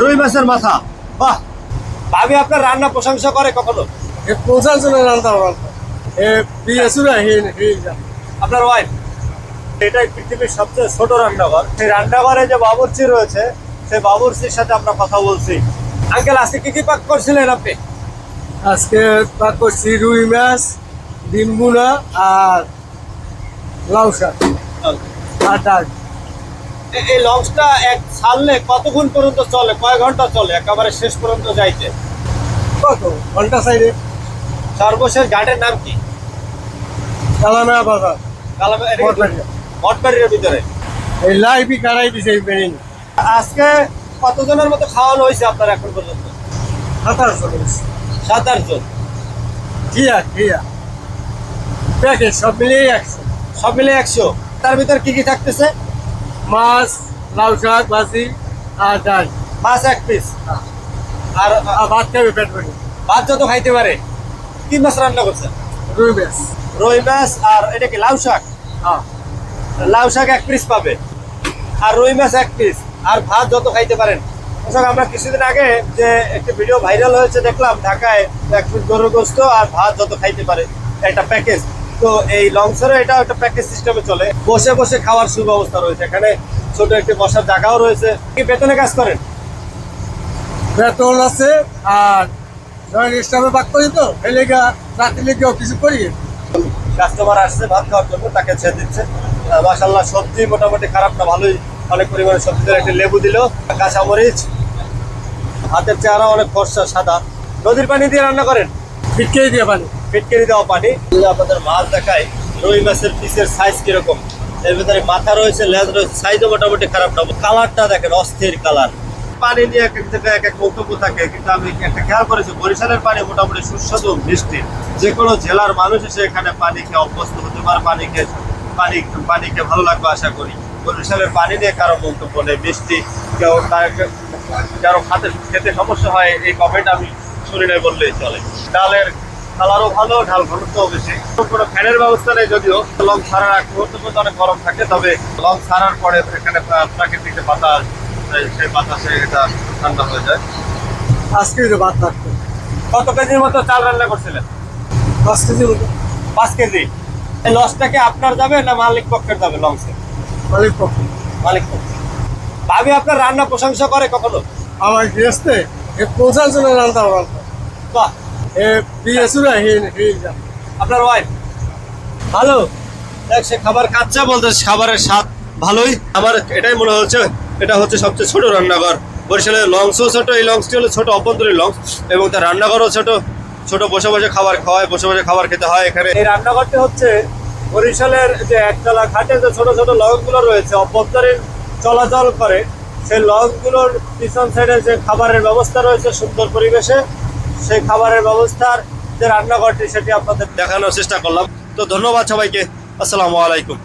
রুই মাছের মাথা। বাহ। ভাবি আপনার রান্না প্রশংসা করে কখনো? এ পৌঁছার জন্য রান্না আপনার ওয়াইফ এটাই পৃথিবীর সবচেয়ে ছোট রান্নাঘর। সেই রান্নাঘরে যে বাবুর্চি রয়েছে সেই বাবুর্চির সাথে আমরা কথা বলছি। আঙ্কেল আজকে কি কি পাক করছিলেন আপনি? আজকে পাক করছি রুই মাছ ডিম বুনা আর লাউ শাক। আর ডাল। এই লঞ্চটা এক ছাড়লে কতক্ষণ পর্যন্ত চলে? কয় ঘণ্টা চলে? একেবারে শেষ পর্যন্ত যাইতে। কত? ঘণ্টা সাইডে সর্বশেষ ঘাটের নাম কি? কালামা বাজার। কালাম- ভিতরে। এই লাইভই কারাই দিছে এই আজকে কতজনের মতো খাওয়ানো হয়েছে আপনার এখন পর্যন্ত? সাতাশ চল্লিশ সাত আট জন ঠিয়া ঠিয়া প্যাকেট সব মিলিয়ে একশো। সব মিলে একশো। তার ভিতর কি কি থাকতেছে? মাছ লাউ শাক ভাজি আর ডাল। মাছ এক পিস আর ভাত খাবে পেট ভরি। ভাত যত খাইতে পারে কি মাছ রান্না করছে। রুই মাছ। রুই মাছ আর এটা কি লাউ শাক? হ্যাঁ। লাউ শাক এক পিস পাবে। আর রুই মাছ এক পিস আর ভাত যত খাইতে পারেন। দর্শক আমরা কিছুদিন আগে যে একটি ভিডিও ভাইরাল হয়েছে দেখলাম ঢাকায় এক পিস গরুর গোস্ত আর ভাত যত খাইতে পারে একটা প্যাকেজ তো এই লংসরে এটা একটা প্যাকেজ সিস্টেমে চলে। বসে বসে খাওয়ার সুব্যবস্থা রয়েছে। এখানে ছোট একটি বসার জায়গাও রয়েছে। কি বেতনে কাজ করেন? বেতন আছে আর ধরেন স্টাফে বাক করি তো এই লেগা রাত্রি লেগেও কিছু করি। কাস্টমার আসছে ভাত খাওয়ার জন্য তাকে ছেড়ে দিচ্ছে। মাসাল্লাহ সবজি মোটামুটি খারাপ না ভালোই অনেক পরিমাণে সবজি একটা লেবু দিল। কাঁচামরিচ হাতের চেহারা অনেক ফর্সা সাদা। নদীর পানি দিয়ে রান্না করেন? ফিটকেই দিয়ে পানি। ফিটকেরি দেওয়া পানি। আপনাদের মাছ দেখায় রুই মাছের পিসের সাইজ কীরকম। এর ভিতরে মাথা রয়েছে, লেজ রয়েছে সাইজও মোটামুটি খারাপ না। কালারটা দেখেন, অস্থির কালার পানি নিয়ে এক এক জায়গায় এক এক বক্তব্য থাকে, কিন্তু আমি একটা খেয়াল করেছি, বরিশালের পানি মোটামুটি সুস্বাদু, মিষ্টি। যে কোনো জেলার মানুষ এসে এখানে পানি খেয়ে অভ্যস্ত হতে পারে, পানি খেয়ে পানি পানি খেয়ে ভালো লাগবে আশা করি। বরিশালের পানি নিয়ে কারও মন্তব্য নেই, মিষ্টি কেউ কারও খাতে খেতে সমস্যা হয়, এই কমেন্ট আমি শুনি নাই বললেই চলে। ডালের কালারও ভালো ঢাল ঘনত্ব বেশি। কোনো ফ্যানের ব্যবস্থা নেই যদিও। লং ছাড়ার আগ পর্যন্ত অনেক গরম থাকে তবে লং ছাড়ার পরে এখানে প্রাকৃতিক যে বাতাস সেই বাতাসে এটা ঠান্ডা হয়ে যায়। পাঁচ কেজি ভাত থাকতো। কত কেজির মতো চাল রান্না করছিলেন? পাঁচ কেজি মতো। পাঁচ কেজি? এই লসটাকে আপনার যাবে না মালিক পক্ষের যাবে লংসে মালিক পক্ষ। মালিক পক্ষ। ভাবি আপনার রান্না প্রশংসা করে কখনো? আমার গৃহস্থে এ জন্য রান্না বাহ। আপনার ওয়াইফ ভালো? দেখ, সে খাবার খাচ্ছে বলতে, খাবারের স্বাদ ভালোই। আমার এটাই মনে হচ্ছে, এটা হচ্ছে সবচেয়ে রান্নাঘর। বরিশালের এই অভ্যন্তরীণ এবং তার রান্নাঘরও বসে বসে খাবার খাওয়ায়, বসে বসে খাবার খেতে হয় এখানে। এই রান্নাঘরটি হচ্ছে বরিশালের যে একতলা যে ছোট ছোট লঞ্চগুলো রয়েছে, অভ্যন্তরীণ চলাচল করে, সেই লঞ্চগুলোর পিছন সাইডে যে খাবারের ব্যবস্থা রয়েছে সুন্দর পরিবেশে সেই খাবারের ব্যবস্থার যে রান্নাঘরটি সেটি আপনাদের দেখানোর চেষ্টা করলাম। তো ধন্যবাদ সবাইকে। আসসালামু আলাইকুম।